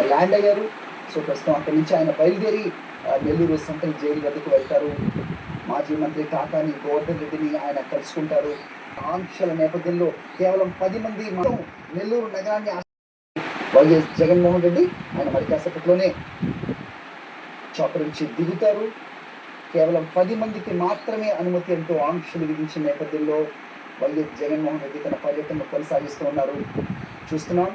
ఆయన ల్యాండ్ అయ్యారు సో ప్రస్తుతం అక్కడి నుంచి ఆయన బయలుదేరి నెల్లూరు సెంట్రల్ జైలు వద్దకు వెళ్తారు. మాజీ మంత్రి కాకాని గోవర్ధన్ రెడ్డిని ఆయన కలుసుకుంటారు. ఆంక్షల నేపథ్యంలో కేవలం పది మంది మనం నెల్లూరు నగరాన్ని వైఎస్ జగన్మోహన్ రెడ్డి ఆయన మరి కాసేపట్లోనే చాపర్ నుంచి దిగుతారు. కేవలం పది మందికి మాత్రమే అనుమతి అంటూ ఆంక్షలు విధించిన నేపథ్యంలో వైఎస్ జగన్మోహన్ రెడ్డి తన పర్యటనను కొనసాగిస్తూ ఉన్నారు. చూస్తున్నాం.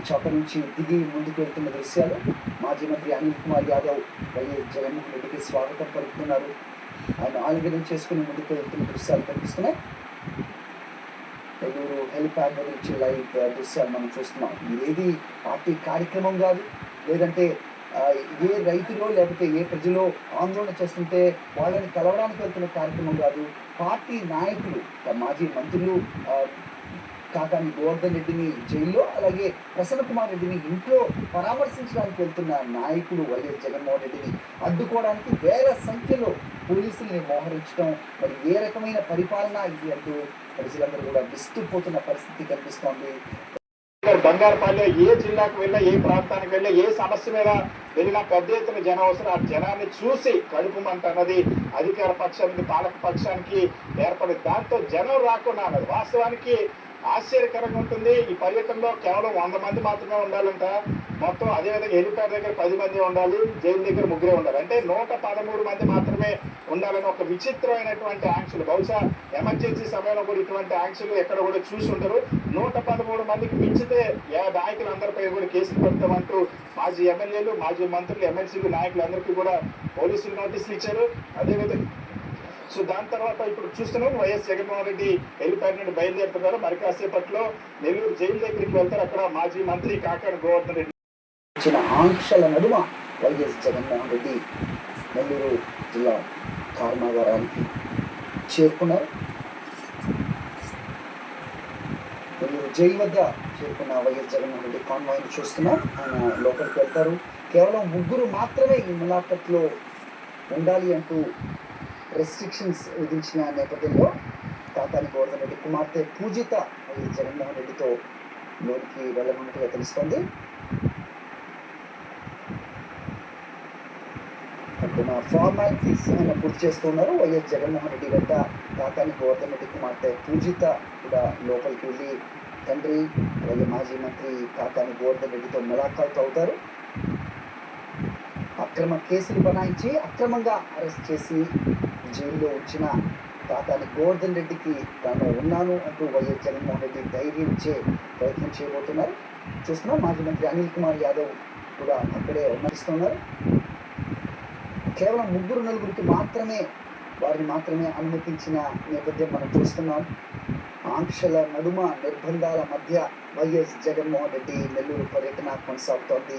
చాపర్ నుంచి దిగి ముందుకు వెళ్తున్న దృశ్యాలు మాజీ మంత్రి అనిల్ కుమార్ యాదవ్ వైఎస్ జగన్మోహన్ రెడ్డికి స్వాగతం పలుకుతున్నారు. ఆయన ఆలింగనం చేసుకుని ముందుకు వెళ్తున్న దృశ్యాలు కనిపిస్తున్నాయి. నెల్లూరు హెలిప్యాడ్ నుంచి లైవ్ దృశ్యాలు మనం చూస్తున్నాం. ఇదేది పార్టీ కార్యక్రమం కాదు? లేదంటే ఏ రైతులో లేకపోతే ఏ ప్రజలో ఆందోళన చేస్తుంటే వాళ్ళని కలవడానికి వెళ్తున్న కార్యక్రమం కాదు? పార్టీ నాయకులు మాజీ మంత్రులు కాకాని గోవర్ధన్ రెడ్డిని జైల్లో అలాగే ప్రసన్న కుమార్ రెడ్డిని ఇంట్లో పరామర్శించడానికి వెళ్తున్న నాయకుడు వైఎస్ జగన్మోహన్ రెడ్డిని అడ్డుకోవడానికి వేల సంఖ్యలో పోలీసుల్ని మోహరించడం మరి ఏ రకమైన పరిపాలన ఇది అంటూ ప్రజలందరూ కూడా విస్తుపోతున్న పరిస్థితి కనిపిస్తోంది. బంగారపల్లె ఏ జిల్లాకు వెళ్ళినా ఏ ప్రాంతానికి వెళ్ళినా ఏ సమస్య మీద వెళ్ళినా పెద్ద ఎత్తున జనం అవసరం ఆ జనాన్ని చూసి కడుపు మంట అన్నది అధికార పక్షానికి పాలక పక్షానికి ఏర్పడి దాంతో జనం రాకుండా అన్నది. వాస్తవానికి ఆశ్చర్యకరంగా ఉంటుంది. ఈ పర్యటనలో కేవలం వంద మంది మాత్రమే ఉండాలంట. మొత్తం అదేవిధంగా హెలిప్యాడ్ దగ్గర పది మంది ఉండాలి. జైలు దగ్గర ముగ్గురే ఉండాలి. అంటే నూట పదమూడు మంది మాత్రమే ఉండాలని ఒక విచిత్రమైనటువంటి ఆంక్షలు బహుశా ఎమర్జెన్సీ సమయంలో కూడా ఇటువంటి ఆంక్షలు ఎక్కడ కూడా చూసి ఉండరు. నూట పదమూడు మందికి మించితే ఏ నాయకులందరిపై కూడా కేసులు పెడతామంటూ మాజీ ఎమ్మెల్యేలు మాజీ మంత్రులు ఎమ్మెల్సీలు నాయకులందరికీ కూడా పోలీసులు నోటీసులు ఇచ్చారు. అదేవిధంగా సో దాని తర్వాత ఇప్పుడు చూస్తున్నాం వైఎస్ జగన్మోహన్ రెడ్డి హెలిప్యాడ్ నుండి బయలుదేరుతున్నారు. మరి కాసేపట్లో నెల్లూరు జైలు దగ్గరికి వెళ్తారు. అక్కడ మాజీ మంత్రి కాకాని గోవర్ధన్ రెడ్డి ఇచ్చిన ఆంక్షల నడుమ వైఎస్ జగన్మోహన్ రెడ్డి నెల్లూరు జిల్లా కర్మాగారానికి చేరుకున్నారు. నెల్లూరు జైలు వద్ద చేరుకున్న వైఎస్ జగన్మోహన్ రెడ్డి కాన్వాయ్ని చూస్తున్నాం ఆయన లోపలికి వెళ్తారు. కేవలం ముగ్గురు మాత్రమే ఈ ములాఖత్లో ఉండాలి అంటూ రెస్ట్రిక్షన్స్ విధించిన నేపథ్యంలో తాతాని గోవర్ధన్ రెడ్డి కుమార్తె పూజిత వైఎస్ జగన్మోహన్ రెడ్డితో లోనికి వెళ్ళనున్నట్టుగా తెలుస్తోంది. అంటున్న ఫార్మాలిటీస్ ఆయన పూర్తి చేస్తున్నారు వైఎస్ జగన్మోహన్ రెడ్డి వెంట తాతాని గోవర్ధన్ రెడ్డి కుమార్తె పూజిత కూడా లోపలికి వెళ్ళి తండ్రి అలాగే మాజీ మంత్రి కాకాని గోవర్ధన్ రెడ్డితో ములాఖాత్ అవుతారు. అక్రమ కేసులు బనాయించి అక్రమంగా అరెస్ట్ చేసి జైల్లో వచ్చిన తాతాని గోవర్ధన్ రెడ్డికి తాను ఉన్నాను అంటూ వైఎస్ జగన్మోహన్ రెడ్డి ధైర్యం ఇచ్చే ప్రయత్నం చేయబోతున్నారు. చూస్తున్నాం. మాజీ మంత్రి అనిల్ కుమార్ యాదవ్ కూడా అక్కడే ఉన్నరిస్తున్నారు కేవలం ముగ్గురు నలుగురికి మాత్రమే వారిని మాత్రమే అనుమతించిన నేపథ్యం మనం చూస్తున్నాం. ఆంక్షల నడుమ నిర్బంధాల మధ్య వైఎస్ జగన్మోహన్ రెడ్డి నెల్లూరు పర్యటన కొనసాగుతోంది.